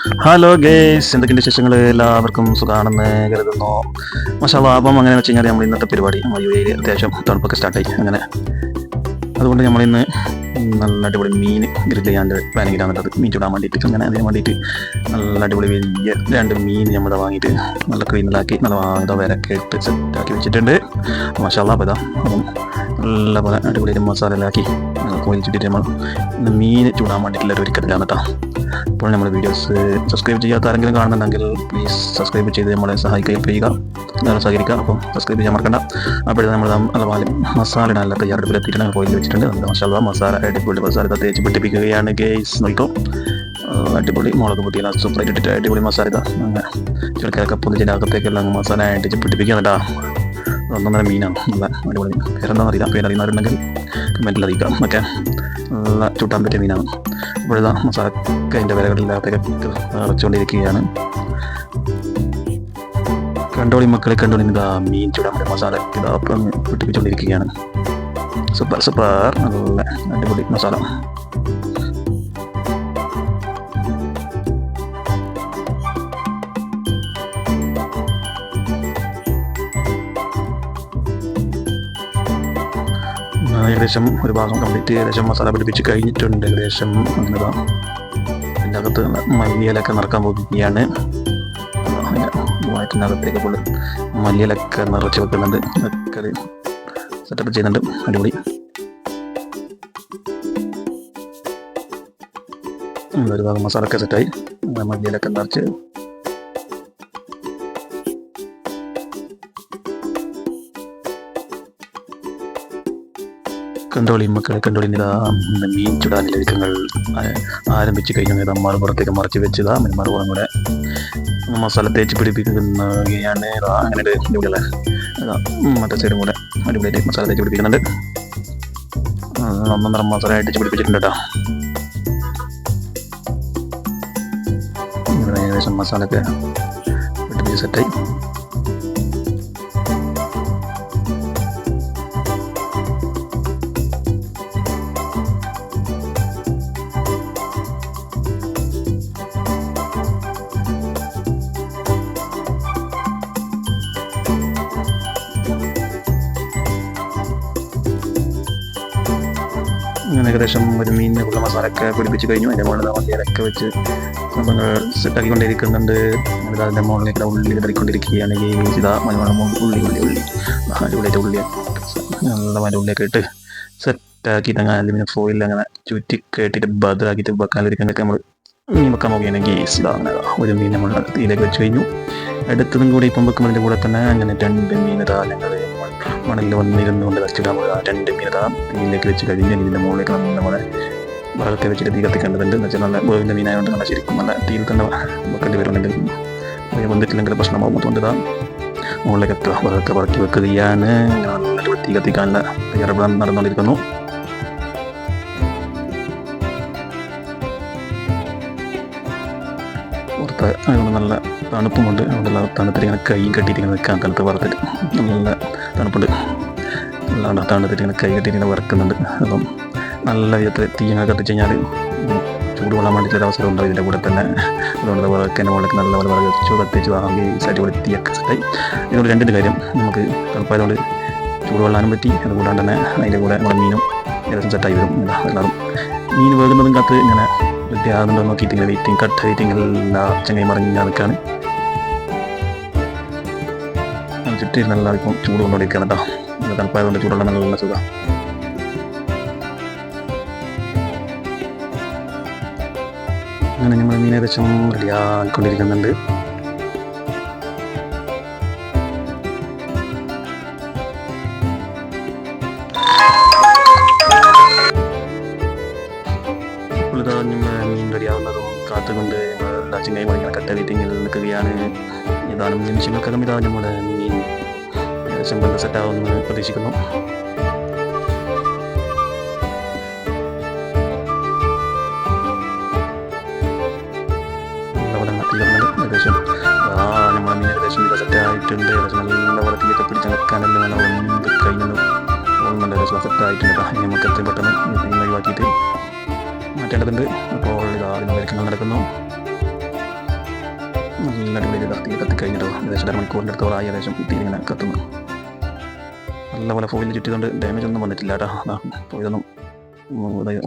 Hello guys എന്തൊക്കെയുണ്ട് വിശേഷങ്ങൾ എല്ലാവർക്കും സുഖമാണെന്ന് കരുതുന്നു. മസാല അപ്പം അങ്ങനെ വെച്ച് കഴിഞ്ഞാൽ നമ്മൾ ഇന്നത്തെ പരിപാടി നമ്മൾ യു എയിൽ അത്യാവശ്യം തണുപ്പൊക്കെ സ്റ്റാർട്ടായി അങ്ങനെ. അതുകൊണ്ട് നമ്മളിന്ന് നല്ല അടിപൊളി മീൻ ഗ്രില്ല് ചെയ്യാൻ പ്ലാനിങ്ങിലാണ് മീൻ ചൂടാൻ വേണ്ടിയിട്ട് അങ്ങനെ അതിന് വേണ്ടിയിട്ട് നല്ല അടിപൊളി വലിയ രണ്ട് മീൻ നമ്മൾ വാങ്ങിയിട്ട് നല്ല ക്ലീനിലാക്കി നല്ല വാങ്ങുക വരക്കെ ഇട്ട് സെറ്റാക്കി വെച്ചിട്ടുണ്ട്. മസാല അപ്പോൾ ഇതാ അപ്പം നല്ല പോലെ അടിപൊളി മസാലയിലാക്കി കോയിൽ ചുറ്റിട്ട് നമ്മൾ ഇന്ന് മീൻ ചൂടാൻ വേണ്ടിയിട്ടുള്ള ഒരു ഒരുക്കത്തിലാണ് കേട്ടോ. അപ്പോൾ നമ്മൾ വീഡിയോസ് സബ്സ്ക്രൈബ് ചെയ്യാത്ത ആരെങ്കിലും കാണുന്നുണ്ടെങ്കിൽ പ്ലീസ് സബ്സ്ക്രൈബ് ചെയ്ത് നമ്മളെ സഹായിക്കുകയും ചെയ്യുക എല്ലാവരും സഹകരിക്കുക. അപ്പം സബ്സ്ക്രൈബ് ചെയ്യാൻ മറക്കണ്ട. അപ്പോഴത്തെ നമ്മൾ അതുപോലെ മസാല നല്ല തയ്യാറെടുപ്പിലെത്തിയിട്ടുണ്ട് കോയിൽ വെച്ചിട്ടുണ്ട്. നമ്മുടെ മസാല മസാല അടിപൊളി മസാല തേച്ച് പിടിപ്പിക്കുകയാണ് ഗേസ് നോക്കും അടിപൊളി മുളക് പൊട്ടിയ സൂപ്പർ ഇട്ടിട്ട് അടിപൊളി മസാല ഇതാ. അങ്ങനെ ചിലക്കാരൊക്കെ പൊതിച്ചിന്റെ അകത്തേക്കെല്ലാം പിടിപ്പിക്കാൻ പിടിപ്പിക്കുന്നുണ്ടാ ഒന്നൊന്നര മീനാണ്. നല്ല അടിപൊളി പേരെന്താണെന്ന് അറിയില്ല. പേരറിയുന്നവരുണ്ടെങ്കിൽ കമന്റിൽ അറിയിക്കാം. ഓക്കെ. നല്ല ചുട്ടാൻ പറ്റിയ മീനാണ്. ഇപ്പോഴിതാ മസാലക്ക് അതിന്റെ വിലകളില്ലാത്തൊക്കെ അടച്ചുകൊണ്ടിരിക്കുകയാണ് കണ്ടോളി മക്കളെ കണ്ടോളി. ഇതാ മീൻ ചുടാൻ പറ്റിയ മസാല. ഇതാ പിടിപ്പിച്ചുകൊണ്ടിരിക്കുകയാണ്. Super super. നല്ല അടിപൊളി മസാല. ഏകദേശം ഒരു ഭാഗം കംപ്ലീറ്റ് ഏകദേശം മസാല പിടിപ്പിച്ച് കഴിഞ്ഞിട്ടുണ്ട്. ഏകദേശം അങ്ങനെതാ അതിന്റെ അകത്ത് മല്ലിയിലൊക്കെ നിറക്കാൻ പോകുകയാണ് വയറ്റിനകത്തേക്ക് പുള്ളി മല്ലിയിലൊക്കെ നിറച്ച് വെക്കുന്നുണ്ട്. ഒക്കെ സെറ്റപ്പ് ചെയ്യുന്നുണ്ട്. അടിപൊളി. ഒരു ഭാഗം മസാലൊക്കെ സെറ്റായി മല്ലിയിലൊക്കെ നിറച്ച് കണ്ടോളി മക്കളെ കണ്ടോളി മീൻ ചുടാനുള്ള ഒരുക്കങ്ങൾ ആരംഭിച്ചു കഴിഞ്ഞു അമ്മാർ പുറത്തേക്ക് മറച്ച് വെച്ചതാ. പിന്നെ പുറം കൂടെ മസാല തേച്ച് പിടിപ്പിക്കുന്നതാണ് അങ്ങനെ മറ്റേ സൈഡും കൂടെ അടിപൊളിയായിട്ട് മസാല തേച്ച് പിടിപ്പിക്കുന്നുണ്ട്. ഒന്നൊന്നര മസാല അടിച്ച് പിടിപ്പിച്ചിട്ടുണ്ട് കേട്ടോ. ഏകദേശം മസാലയൊക്കെ സെറ്റായി അങ്ങനെ ഏകദേശം ഒരു മീനിനുള്ള മസാലയൊക്കെ പിടിപ്പിച്ച് കഴിഞ്ഞു. അതിന്റെ മുകളിൽ നമ്മൾ ഇലക്കെ വെച്ച് സംഭവങ്ങൾ സെറ്റാക്കിക്കൊണ്ടിരിക്കുന്നുണ്ട്. എന്നിട്ട് അതിന്റെ മുകളിലേക്ക് ഉള്ളി ഇടറിക്കൊണ്ടിരിക്കുകയാണ് ഈ ഇതാ മലയാളം ഉള്ളി ഉള്ളി ഉള്ളി അടിപൊളിയായിട്ട് ഉള്ളി നല്ല മരം ഉള്ളിയൊക്കെ ഇട്ട് സെറ്റാക്കിയിട്ട് അങ്ങനെ അലുമിനിയം ഫോയിൽ അങ്ങനെ ചുറ്റി കേട്ടിട്ട് ബദറാക്കിയിട്ട് വെക്കാനിരിക്കുന്നതൊക്കെ നമ്മൾ മീൻ വെക്കാൻ നോക്കിയാണെങ്കിൽ ഇതാ അങ്ങനെ ഒരു മീൻ നമ്മൾ തീയിലേക്ക് വെച്ച് കഴിഞ്ഞു. അടുത്തതും കൂടി ഇപ്പം വെക്കുമ്പോൾ കൂടെ തന്നെ അങ്ങനെ രണ്ട് മീൻ ഇതാ മണലിൽ വന്നിരുന്നു കൊണ്ട് വെച്ചിടാൻ രണ്ട് മീൻ മീനിലേക്ക് വെച്ച് കഴിഞ്ഞ് ഇതിന്റെ മുകളിലേക്ക് നമ്മളെ വിറകൊക്കെ വെച്ചിട്ട് തീ കത്തിക്കേണ്ടതുണ്ട് എന്ന് വെച്ചാൽ നല്ല വേവിന്റെ മീനായതുകൊണ്ട് നല്ല ശരിക്കും നല്ല തീയിൽ തന്നെ വെക്കേണ്ടി വരുന്നുണ്ടെങ്കിൽ അത് വന്നിട്ടില്ലെങ്കിൽ പ്രശ്നമാകും അതുകൊണ്ട് ഇതാ മുകളിലേക്ക് എത്തുക. വിറകൊക്കെ പറക്കി വെക്കുകയാണ്. നല്ല തീ കത്തിക്കാനുള്ള തയ്യാറെടുപ്പ് നടന്നുകൊണ്ടിരിക്കുന്നു. പുറത്ത് അതുകൊണ്ട് നല്ല തണുപ്പുമുണ്ട്. അതുകൊണ്ടുള്ള തണുത്തിട്ട് ഇങ്ങനെ കൈയും കെട്ടിയിട്ട് ഇങ്ങനെ നിൽക്കാൻ തണുത്ത് വറുത്തിട്ട് നല്ല തണുപ്പുണ്ട്. നല്ല തണുത്തിട്ട് ഇങ്ങനെ കൈ കെട്ടിയിട്ട് ഇങ്ങനെ വറക്കുന്നുണ്ട്. അപ്പം നല്ല വിധത്തിൽ തീ ഇങ്ങനെ കത്തിച്ച് കഴിഞ്ഞാൽ ചൂട് കൊള്ളാൻ വേണ്ടിയിട്ടുള്ള അവസരം ഉണ്ടാവും ഇതിന്റെ കൂടെ തന്നെ. അതുകൊണ്ട് വിറക്കന്റെ മുകളിലേക്ക് നല്ല പോലെ വിറക് വെച്ചു കത്തിച്ച് വാങ്ങി അടിപൊളി തീയൊക്കെ സെറ്റായി ഇതുകൊണ്ട് രണ്ടിന്റെ കാര്യം നമുക്ക് തണുപ്പായതുകൊണ്ട് ചൂട് കൊള്ളാനും പറ്റി. അതുകൂടാണ്ട് തന്നെ അതിന്റെ കൂടെ നമ്മുടെ മീനും ഏകദേശം സെറ്റായി വരും. എല്ലാവരും മീൻ വേകുന്നതും കത്ത് ഇങ്ങനെ വൃത്തിയാകുന്നുണ്ടോ നോക്കിയിട്ട് വെയിറ്റിംഗ് കട്ട് വെയിറ്റിംഗ് എല്ലാ ചങ്ങയും മറിഞ്ഞ് നിൽക്കുകയാണ് ചുറ്റി നല്ല ഇപ്പം ചൂട് കൊണ്ടുകൊണ്ടിരിക്കുകയാണ് കേട്ടോ. നല്ല തണുപ്പായതുകൊണ്ട് ചൂടുള്ള നല്ല സുഖം. അങ്ങനെ നമ്മൾ മീൻ ഏകദേശം റെഡിയാക്കിക്കൊണ്ടിരിക്കുന്നുണ്ട് നിൽക്കുകയാണ് ഏതാനും നിമിഷങ്ങൾക്കകം ഇതാ നമ്മുടെ മീൻ ഏകദേശം വെള്ള സെറ്റാവുമെന്ന് പ്രതീക്ഷിക്കുന്നു. ഏകദേശം നമുക്ക് എത്രയും പെട്ടെന്ന് ഒഴിവാക്കിയിട്ട് മാറ്റേണ്ടതുണ്ട്. അപ്പോൾ ഇതാ നടക്കുന്നു. നല്ല തീ കത്തി കഴിഞ്ഞിട്ടോ ഏകദേശം അര മണിക്കൂറിന്റെ അടുത്തോളായി ഏകദേശം തീ ഇങ്ങനെ കത്തുന്നു. നല്ലപോലെ ഫോയിൽ ചുറ്റിക്കൊണ്ട് ഡാമേജ് ഒന്നും വന്നിട്ടില്ല കേട്ടോ. അതാ ഇതൊന്നും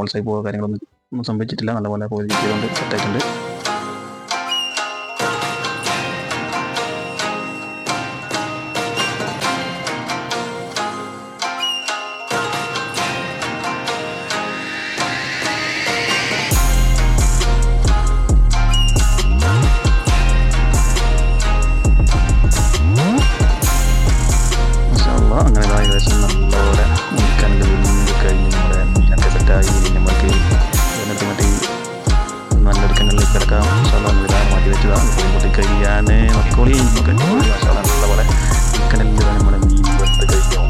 ഓൾസൈ പോകുക കാര്യങ്ങളൊന്നും ഒന്നും സംഭവിച്ചിട്ടില്ല. നല്ലപോലെ ഫോയിൽ ചുറ്റിയതുകൊണ്ട് സെറ്റായിട്ടുണ്ട് അങ്ങനെ ഇതാ ഏകദേശം നല്ലപോലെ മുൻകല്ല് വീണ്ടും കഴിഞ്ഞ് നമ്മുടെ മീനൊക്കെ സെറ്റായി ഇനി നമുക്ക് എന്നിട്ട് മറ്റേ നല്ലൊരു കിണറിലേക്ക് കിടക്കാം. മസാല നിലവാരം മാറ്റി വെച്ചതാണ് കൂട്ടി കഴിയാൻ നോക്കിക്കോളി നമുക്ക് മാഷാഅല്ലാ, നല്ലപോലെ കിണലിൽ നമ്മുടെ മീൻ വെന്ത് കഴിക്കും.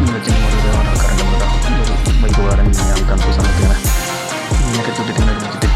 ഇവിടെ ഒരു ബൈക്ക് വേറെ ഞാൻ തണുപ്പ് സമയത്ത് ഇങ്ങനെ ഇങ്ങനെയൊക്കെ ചുറ്റിട്ട് ഇങ്ങനെ വെച്ചിട്ട്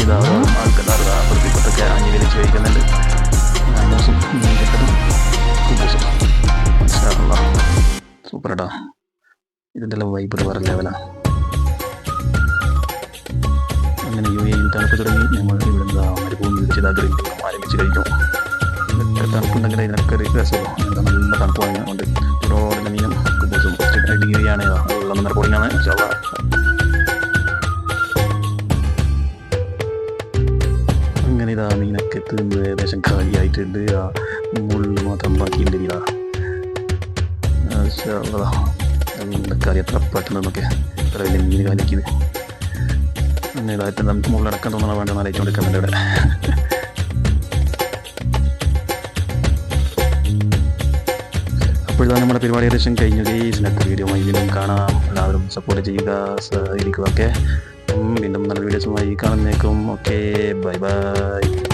കഴിഞ്ഞത് ആൾക്കാർ പ്രതിപത്തൊക്കെ അംഗീകരിച്ച് കിട്ടതും കുബൂസും സൂപ്പർ കേട്ടോ ഇതിന്റെ എല്ലാം വൈബ് വേറെ ലെവലാണ് അങ്ങനെ യു എയിൽ തണുപ്പ് തുടങ്ങി. നമ്മൾ ഇവിടുന്ന് മരുഭൂമി വെച്ച് ഗ്രില്ലിംഗ് ആരംഭിച്ച് കഴിഞ്ഞു. ഇതൊക്കെ തണുപ്പുണ്ടെങ്കിൽ ഇതിനൊക്കെ ഒരു രസമല്ലോ എന്താ നല്ല തണുപ്പ് വാങ്ങിക്കൊണ്ട് ചൂടോടെ മീനും കുബൂസും ഡിഗ്രിയാണ് വെള്ളം റെക്കോർഡിംഗ് ആണ് ചവ ഇതാ മീനൊക്കെ തിന്ന് ഏകദേശം കാലിയായിട്ടുണ്ട് ആ മുള്ളു മാത്രം ബാക്കിയുണ്ട് കറി എത്ര പെട്ടെന്ന് നമുക്ക് എത്ര വലിയ മീൻ കാലിക്കുന്നത് അങ്ങനെ ഇതായിട്ട് നമുക്ക് മുള്ളടക്കം തോന്നണ വേണ്ട നാലേച്ചുകൊണ്ടിരിക്കുന്നുണ്ട് ഇവിടെ അപ്പോഴാണ് നമ്മുടെ പരിപാടി ഏകദേശം കഴിഞ്ഞു. അടുത്ത വീഡിയോ മൈലും കാണാം. എല്ലാവരും സപ്പോർട്ട് ചെയ്യുക സഹകരിക്കുക ഓക്കെ വീണ്ടും നല്ല വീഡിയോസുമായി കാണുന്നേക്കും. Okay bye bye